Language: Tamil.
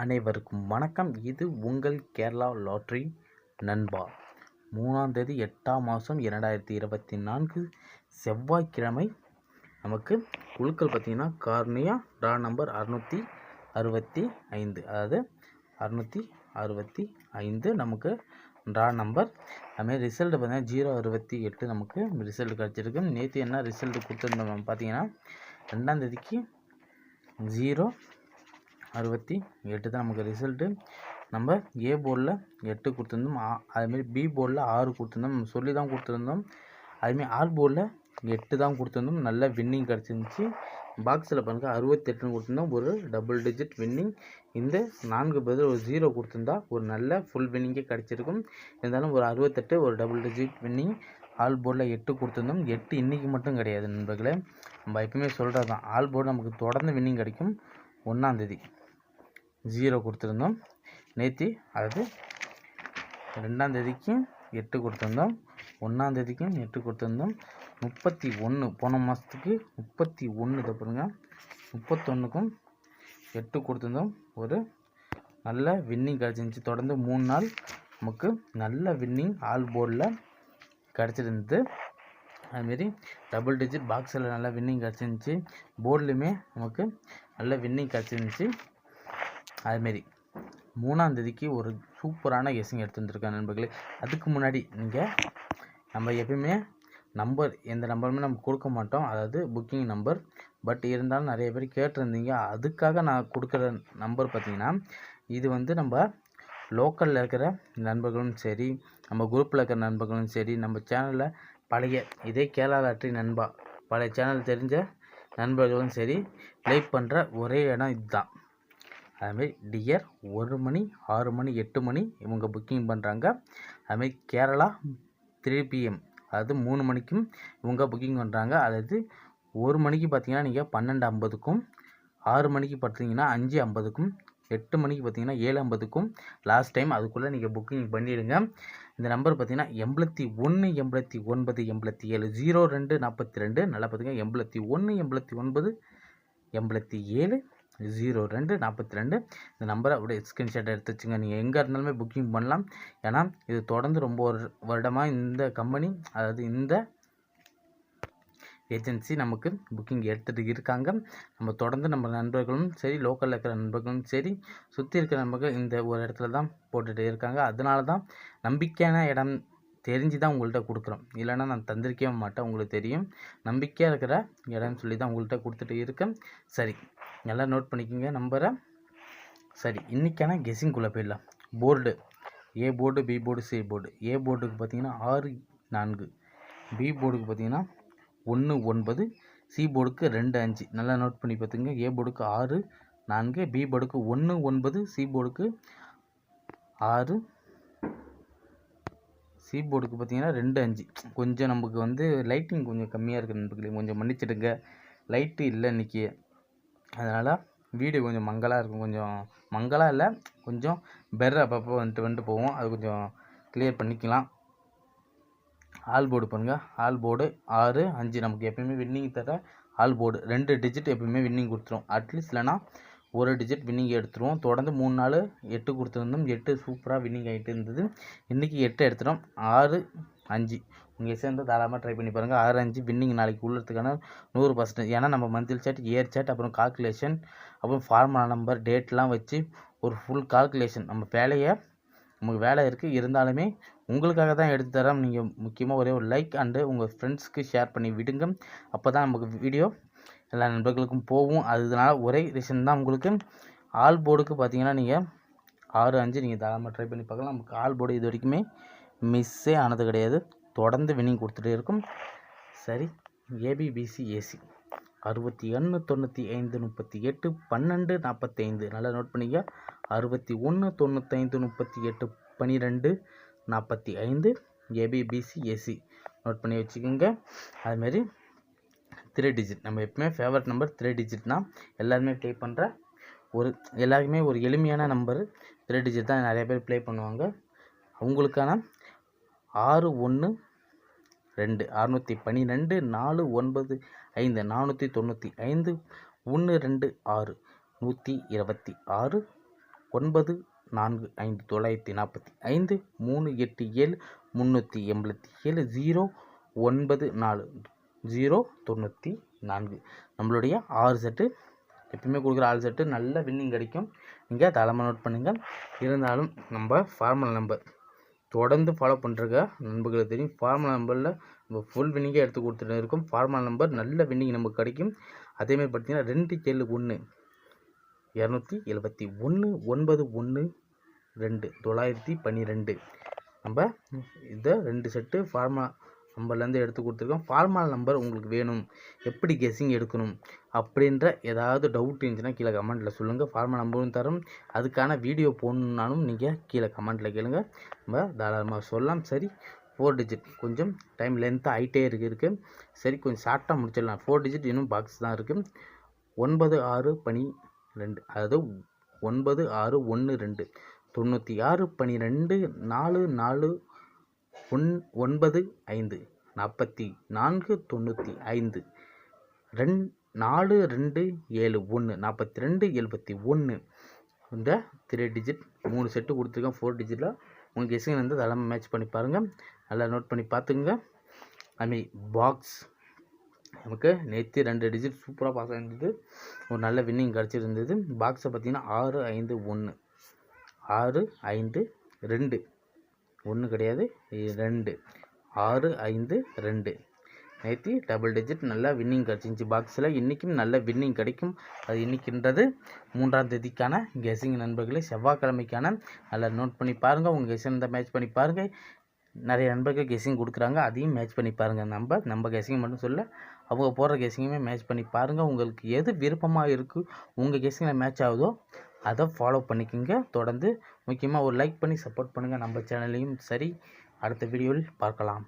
அனைவருக்கும் வணக்கம். இது உங்கள் கேரளா லாட்ரி நண்பா. மூணாம் தேதி எட்டாம் மாதம் இரண்டாயிரத்தி இருபத்தி நான்கு செவ்வாய்க்கிழமை நமக்கு குழுக்கள் பார்த்திங்கன்னா கார்னியா ட்ரா நம்பர் அறுநூற்றி அறுபத்தி ஐந்து. அதாவது அறுநூற்றி அறுபத்தி ஐந்து நமக்கு ட்ரா நம்பர். அதுமாதிரி ரிசல்ட் பார்த்தீங்கன்னா ஜீரோ அறுபத்தி எட்டு நமக்கு ரிசல்ட் கிடச்சிருக்கு. நேற்று என்ன ரிசல்ட் கொடுத்துருந்தோம் பார்த்தீங்கன்னா ரெண்டாம் தேதிக்கு ஜீரோ அறுபத்தி எட்டு தான் நமக்கு ரிசல்ட்டு நம்ம ஏ போர்டில் எட்டு கொடுத்துருந்தோம். ஆ- அதுமாரி பி போர்டில் ஆறு கொடுத்துருந்தோம். நம்ம சொல்லி தான் கொடுத்துருந்தோம். அதுமாரி ஆல் போர்டில் எட்டு தான் கொடுத்துருந்தோம். நல்ல வின்னிங் கிடச்சிருந்துச்சி. பாக்ஸில் பாருங்க அறுபத்தெட்டுன்னு கொடுத்துருந்தோம். ஒரு டபுள் டிஜிட் வின்னிங் இந்த நான்கு பதில் ஒரு ஜீரோ கொடுத்துருந்தா ஒரு நல்ல ஃபுல் வின்னிங்கே கிடச்சிருக்கும். இருந்தாலும் ஒரு அறுபத்தெட்டு ஒரு டபுள் டிஜிட் வின்னிங் ஆல் போர்டில் எட்டு கொடுத்துருந்தோம். எட்டு இன்றைக்கி மட்டும் கிடையாது நண்பர்களே. நம்ம எப்பவுமே சொல்கிறது தான் ஆல் போர்டு நமக்கு தொடர்ந்து வின்னிங் கிடைக்கும். ஒன்றாந்தேதி ஜீரோ கொடுத்துருந்தோம். நேற்று அதாவது ரெண்டாந்தேதிக்கும் எட்டு கொடுத்துருந்தோம். ஒன்றாந்தேதிக்கும் எட்டு கொடுத்துருந்தோம். முப்பத்தி ஒன்று போன மாதத்துக்கு முப்பத்தி ஒன்று தப்புங்க முப்பத்தொன்றுக்கும் எட்டு கொடுத்துருந்தோம். ஒரு நல்ல வின்னிங் கிடச்சிருந்துச்சி. தொடர்ந்து மூணு நாள் நமக்கு நல்ல வின்னிங் ஆல் போர்டில் கிடச்சிருந்தது. அதுமாரி டபுள் டிஜிட் பாக்ஸில் நல்லா வின்னிங் கிடச்சிருந்துச்சி. போர்ட்லேயுமே நமக்கு நல்ல வின்னிங் கிடச்சிருந்துச்சி. அதுமாரி மூணாந்தேதிக்கு ஒரு சூப்பரான கெஸ்ஸிங் எடுத்து வந்திருக்கேன் நண்பர்களே. அதுக்கு முன்னாடி நீங்கள் நம்ம எப்பயுமே நம்பர் எந்த நம்பருமே நம்ம கொடுக்க மாட்டோம். அதாவது புக்கிங் நம்பர் பட் இருந்தாலும் நிறைய பேர் கேட்டிருந்தீங்க. அதுக்காக நான் கொடுக்குற நம்பர் பார்த்திங்கன்னா இது வந்து நம்ம லோக்கலில் இருக்கிற நண்பர்களும் சரி நம்ம குரூப்பில் இருக்கிற நண்பர்களும் சரி நம்ம சேனலில் பழைய இதே கேரளா லாட்ரி நண்பா பழைய சேனல் தெரிஞ்ச நண்பர்களும் சரி லைக் பண்ணுற ஒரே இடம் இதுதான். அதுமாரி டியர் ஒரு மணி ஆறு மணி எட்டு மணி இவங்க புக்கிங் பண்ணுறாங்க அதுமாரி கேரளா த்ரீ பிஎம் அதாவது மூணு மணிக்கும் இவங்க புக்கிங் பண்ணுறாங்க அதாவது ஒரு மணிக்கு பார்த்தீங்கன்னா நீங்கள் பன்னெண்டு ஐம்பதுக்கும் ஆறு மணிக்கு பார்த்தீங்கன்னா அஞ்சு ஐம்பதுக்கும் எட்டு மணிக்கு பார்த்தீங்கன்னா ஏழு ஐம்பதுக்கும் லாஸ்ட் டைம் அதுக்குள்ளே நீங்கள் புக்கிங் பண்ணிவிடுங்க இந்த நம்பர் பார்த்தீங்கன்னா எண்பத்தி ஒன்று எண்பத்தி ஒன்பது எண்பத்தி ஏழு ஜீரோ ரெண்டு நாற்பத்தி ரெண்டு நல்லா பார்த்துங்க எண்பத்தி ஒன்று எண்பத்தி ஒன்பது எண்பத்தி ஏழு ஜீரோ ரெண்டு நாற்பத்தி ரெண்டு. இந்த நம்பரை அப்படியே ஸ்க்ரீன்ஷாட் எடுத்து வச்சுங்க. நீங்கள் எங்கே இருந்தாலுமே புக்கிங் பண்ணலாம். ஏன்னா இது தொடர்ந்து ரொம்ப ஒரு வருடமாக இந்த கம்பெனி அதாவது இந்த ஏஜென்சி நமக்கு புக்கிங் எடுத்துகிட்டு இருக்காங்க. நம்ம தொடர்ந்து நம்ம நண்பர்களும் சரி லோக்கலில் இருக்கிற நண்பர்களும் சரி சுற்றி இருக்கிற நண்பர்கள் இந்த ஒரு இடத்துல தான் போட்டுகிட்டு இருக்காங்க. அதனால தான் நம்பிக்கையான இடம் தெரிஞ்சு தான் உங்கள்கிட்ட கொடுக்குறோம். இல்லைன்னா நான் தந்திருக்கவே மாட்டேன். உங்களுக்கு தெரியும். நம்பிக்கையாக இருக்கிற இடம்னு சொல்லி தான் உங்கள்கிட்ட கொடுத்துட்டு இருக்கேன். சரி. நல்லா நோட் பண்ணிக்கோங்க நம்பரை சரி இன்றைக்கான கெஸ்ஸிங்குள்ளே போயிடலாம். Board A board B board C board A போர்டுக்கு பார்த்தீங்கன்னா ஆறு நான்கு. பி போர்டுக்கு பார்த்தீங்கன்னா ஒன்று ஒன்பது. சி போர்டுக்கு ரெண்டு அஞ்சு. நல்லா நோட் பண்ணி பார்த்துங்க ஏ போர்டுக்கு ஆறு நான்கு. பி போர்டுக்கு ஒன்று ஒன்பது. சி போர்டுக்கு ஆறு. சி போர்டுக்கு பார்த்தீங்கன்னா ரெண்டு அஞ்சு. கொஞ்சம் நமக்கு வந்து லைட்டிங் கொஞ்சம் கம்மியாக இருக்குது நண்பர்களே. கொஞ்சம் மன்னிச்சிடுங்க. லைட்டு இல்லை இன்றைக்கி அதனால் வீடியோ கொஞ்சம் மங்கலாக இருக்கும். கொஞ்சம் மங்கலாக இல்லை கொஞ்சம் பெர் அப்பப்போ வந்துட்டு வந்துட்டு போவோம். அது கொஞ்சம் கிளியர் பண்ணிக்கலாம். ஆல் போர்டு பாருங்கள் ஆல் போர்டு ஆறு அஞ்சு. நமக்கு எப்பயுமே வின்னிங் தர ஆல் போர்டு ரெண்டு டிஜிட் எப்பயுமே வின்னிங் கொடுத்துரும். அட்லீஸ்ட் இல்லைனா ஒரு டிஜிட் வின்னிங் எடுத்துருவோம். தொடர்ந்து மூணு நாள் எட்டு கொடுத்துருந்தோம். எட்டு சூப்பராக வின்னிங் ஆகிட்டு இருந்தது. இன்றைக்கி எட்டு எடுத்துட்டோம். ஆறு அஞ்சு. உங்கள் சேர்ந்து தாராளமாக ட்ரை பண்ணி பாருங்கள் ஆறு அஞ்சு வின்னிங் நாளைக்கு உள்ளதுக்கான நூறு பர்சன்டேஜ் ஏன்னா நம்ம மந்த்லி சேட் இயர் சேட் அப்புறம் கால்குலேஷன் அப்புறம் ஃபார்முலா நம்பர் டேட்லாம் வச்சு ஒரு ஃபுல் கால்குலேஷன் நம்ம வேலையை நமக்கு வேலை இருக்குது இருந்தாலுமே உங்களுக்காக தான் எடுத்து தரோம் நீங்கள் முக்கியமாக ஒரே ஒரு லைக் அண்டு உங்கள் ஃப்ரெண்ட்ஸ்க்கு ஷேர் பண்ணி விடுங்க. அப்போ தான் நமக்கு வீடியோ எல்லா நண்பர்களுக்கும் போகும். அதனால ஒரே ரீசன் தான் உங்களுக்கு. ஆல் போர்டுக்கு பார்த்தீங்கன்னா நீங்கள் ஆறு அஞ்சு நீங்கள் தாராளமாக ட்ரை பண்ணி பார்க்கலாம். நமக்கு ஆல் போர்டு இது வரைக்குமே மிஸ்ஸே ஆனது கிடையாது. தொடர்ந்து வினிங் கொடுத்துட்டே இருக்கும். சரி ஏபிபிசி ஏசி அறுபத்தி ஒன்று தொண்ணூற்றி ஐந்து முப்பத்தி எட்டு பன்னெண்டு நாற்பத்தைந்து நல்லா நோட் பண்ணிக்க அறுபத்தி ஒன்று தொண்ணூத்தைந்து முப்பத்தி எட்டு பன்னிரெண்டு நாற்பத்தி ஐந்து ஏபிபிசி ஏசி நோட் பண்ணி வச்சுக்கோங்க. அதுமாரி த்ரீ டிஜிட் நம்ம எப்பவுமே ஃபேவரட் நம்பர் த்ரீ டிஜிட்னா எல்லாருமே ப்ளே பண்ணுற ஒரு எல்லாருக்குமே ஒரு எளிமையான நம்பர் த்ரீ டிஜிட் தான் நிறைய பேர் ப்ளே பண்ணுவாங்க. அவங்களுக்கான ஆறு ஒன்று ரெண்டு. அறுநூற்றி பன்னிரெண்டு நாலு ஒன்பது ஐந்து. நானூற்றி தொண்ணூற்றி ஐந்து ஒன்று ரெண்டு ஆறு. நூற்றி இருபத்தி ஆறு ஒன்பது நான்கு ஐந்து. தொள்ளாயிரத்தி நாற்பத்தி ஐந்து மூணு எட்டு ஏழு முந்நூற்றி எண்பத்தி ஏழு ஜீரோ ஒன்பது நாலு. ஜீரோ தொண்ணூற்றி நான்கு. நம்மளுடைய ஆறு செட்டு. எப்பயுமே கொடுக்குற ஆறு செட்டு நல்ல வின்னிங் கிடைக்கும். நீங்கள் தலைமை நோட் பண்ணுங்கள் இருந்தாலும் நம்ம ஃபார்மல் நம்பர் தொடர்ந்து ஃபாலோ பண்ணுறக்க நண்பர்களுக்கு தெரியும். ஃபார்மல் நம்பரில் நம்ம ஃபுல் வின்னிங்கே எடுத்து கொடுத்துட்டு இருக்கோம். ஃபார்மல் நம்பர் நல்ல வின்னிங் நமக்கு கிடைக்கும். அதேமாதிரி பார்த்தீங்கன்னா ரெண்டு ஏழு ஒன்று இரநூத்தி எழுபத்தி ஒன்று ஒன்பது ஒன்று ரெண்டு. தொள்ளாயிரத்தி பன்னிரெண்டு. நம்ம இதை ரெண்டு செட்டு ஃபார்மா நம்பர்லேருந்து எடுத்து கொடுத்துருக்கோம். ஃபார்மல் நம்பர் உங்களுக்கு வேணும். எப்படி கெஸ்ஸிங் எடுக்கணும் அப்படின்ற ஏதாவது டவுட் இருந்துச்சுன்னா கீழே கமெண்ட்டில் சொல்லுங்கள் ஃபார்மல் நம்பரும் தரும். அதுக்கான வீடியோ போடணுன்னாலும் நீங்கள் கீழே கமெண்ட்டில் கேளுங்க. நம்ம தாராளமாக சொல்லலாம். சரி ஃபோர் டிஜிட் கொஞ்சம் டைம் லென்த்தாக ஆகிட்டே இருக்கு இருக்குது சரி கொஞ்சம் ஷார்ட்டாக முடிச்சிடலாம். ஃபோர் டிஜிட் இன்னும் பாக்ஸ் தான் இருக்குது ஒன்பது ஆறு பனி ரெண்டு அதாவது ஒன்பது ஆறு ஒன்று ரெண்டு. தொண்ணூற்றி ஆறு பனிரெண்டு நாலு நாலு ஒன் ஒன்பது ஐந்து நாற்பத்தி நான்கு தொண்ணூற்றி ஐந்து ரெண் நாலு ரெண்டு ஏழு ஒன்று நாற்பத்தி ரெண்டு எழுபத்தி ஒன்று இந்த த்ரீ டிஜிட் மூணு செட்டு கொடுத்துருக்கேன். ஃபோர் டிஜிட்டில் உங்கள் கெஸிங் வந்து அதெல்லாம் மேட்ச் பண்ணி பாருங்கள் நல்லா நோட் பண்ணி பார்த்துங்க அதுமாரி பாக்ஸ் நமக்கு நேற்று ரெண்டு டிஜிட் சூப்பராக பாஸ் ஆகிருந்தது ஒரு நல்ல வின்னிங் கிடச்சிருந்தது. பாக்ஸை பார்த்தீங்கன்னா ஆறு ஐந்து ஒன்று ஆறு ஐந்து ரெண்டு. ஒன்று கிடையாது. ரெண்டு. ஆறு ஐந்து ரெண்டு. நேற்று டபுள் டிஜிட் நல்லா வின்னிங் கிடச்சிருந்துச்சி பாக்ஸில் இன்றைக்கும் நல்ல வின்னிங் கிடைக்கும். அது இன்றைக்கின்றது மூன்றாம் தேதிக்கான கெஸிங் நண்பர்களே. செவ்வாய்க்கிழமைக்கான நல்லா நோட் பண்ணி பாருங்கள் உங்கள் கெஸிங் இருந்தால் மேட்ச் பண்ணி பாருங்கள் நிறைய நண்பர்கள் கெஸிங் கொடுக்குறாங்க. அதையும் மேட்ச் பண்ணி பாருங்கள் நம்ம நம்ம கெஸிங் மட்டும் சொல்ல. அவங்க போடுற கெஸிங்குமே மேட்ச் பண்ணி பாருங்கள் உங்களுக்கு எது விருப்பமாக இருக்குது உங்கள் கெஸிங்கில் மேட்ச் ஆகுதோ அதை ஃபாலோ பண்ணிக்கோங்க. தொடர்ந்து முக்கியமாக ஒரு லைக் பண்ணி சப்போர்ட் பண்ணுங்கள் நம்ம சேனல்லையும் சரி. அடுத்த வீடியோவில் பார்க்கலாம்.